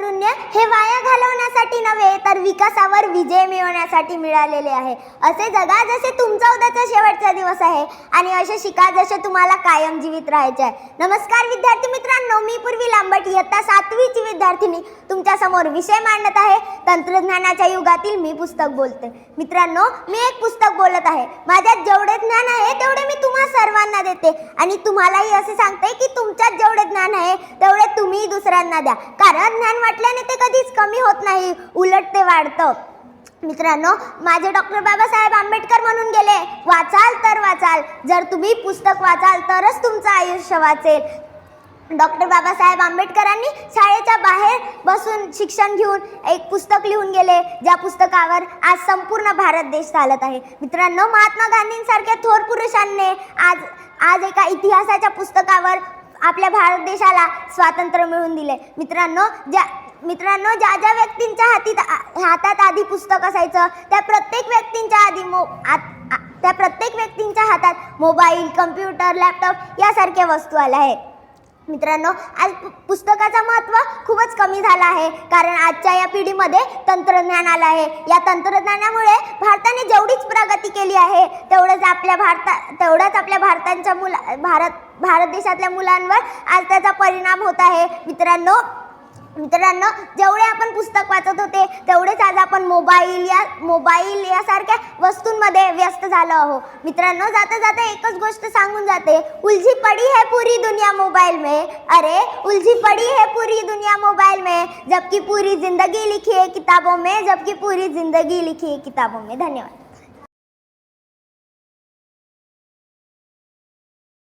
तारुण्य हे वाया घालवण्यासाठी नव्हे तर विकासावर विजय मिळवण्यासाठी मिळालेले आहे. असे जगा जसे तुमचा उद्याचा शेवटचा दिवस आहे. आणि असे शिका जसे तुम्हाला कायम जीवित राहायचे आहे. नमस्कार विद्यार्थी मित्रांनो मी पूर्वी लांबट इयत्ता सातवीची विद्यार्थिनी. तुमच्यासमोर विषय मांडत आहे. तंत्रज्ञानाच्या युगातील मी पुस्तक बोलते. मित्रांनो मी एक पुस्तक बोलत आहे. माझ्यात जेवढे ज्ञान आहे तेवढे मी तुम्हा सर्वांना देते. आणि तुम्हालाही असे सांगते की तुमच्यात जेवढे ज्ञान आहे तेवढे तुम्ही दुसऱ्यांना द्या. कारण ज्ञान वाटल्याने ते कधीच कमी होत नाही. उलट ते वाढतं. मित्रांनो माझे डॉक्टर बाबासाहेब आंबेडकर म्हणून गेले. वाचाल तर वाचाल. जर तुम्ही पुस्तक वाचाल तरच तुमचं आयुष्य वाचेल. डॉक्टर बाबासाहेब आंबेडकरांनी शाळेच्या बाहेर बसून शिक्षण घेऊन एक पुस्तक लिहून गेले ज्या पुस्तकावर आज संपूर्ण भारत देश चालत आहे. मित्रांनो महात्मा गांधींसारख्या थोर पुरुषांनी आज आज एका इतिहासाच्या पुस्तकावर आपल्या भारत देशाला स्वातंत्र्य मिळवून दिले मित्रांनो ज्या मित्रांनो ज्या ज्या व्यक्तींच्या हातीत हातात आधी पुस्तक असायचं त्या प्रत्येक व्यक्तींच्या आधी मो आत- त्या प्रत्येक व्यक्तींच्या हातात मोबाईल कम्प्युटर लॅपटॉप यासारख्या वस्तू आल्या आहेत. मित्रांनो आज पुस्तकाचं महत्त्व खूपच कमी झालं आहे कारण आजच्या या पिढीमध्ये तंत्रज्ञान आलं आहे. या तंत्रज्ञानामुळे भारताने जेवढीच प्रगती केली आहे तेवढंच आपल्या भारता तेवढंच आपल्या भारताच्या मुला भारत भारत देशातल्या मुलांवर आज त्याचा परिणाम होत आहे. मित्रांनो मित्रांनो जेवढे आपण पुस्तक वाचत होते तेवढेच आज आपण मोबाईल या मोबाईल यासारख्या वस्तूंमध्ये व्यस्त झालो आहो. मित्रांनो जाता जाता एकच गोष्ट सांगून जाते. उलझी पडी है पूरी दुनिया मोबाईल में. अरे उलझी पडी है पूरी दुनिया मोबाईल में. जबकि पूरी जिंदगी लिखी है किताबों में जबकि पूरी जिंदगी लिखी है किताबों में. धन्यवाद.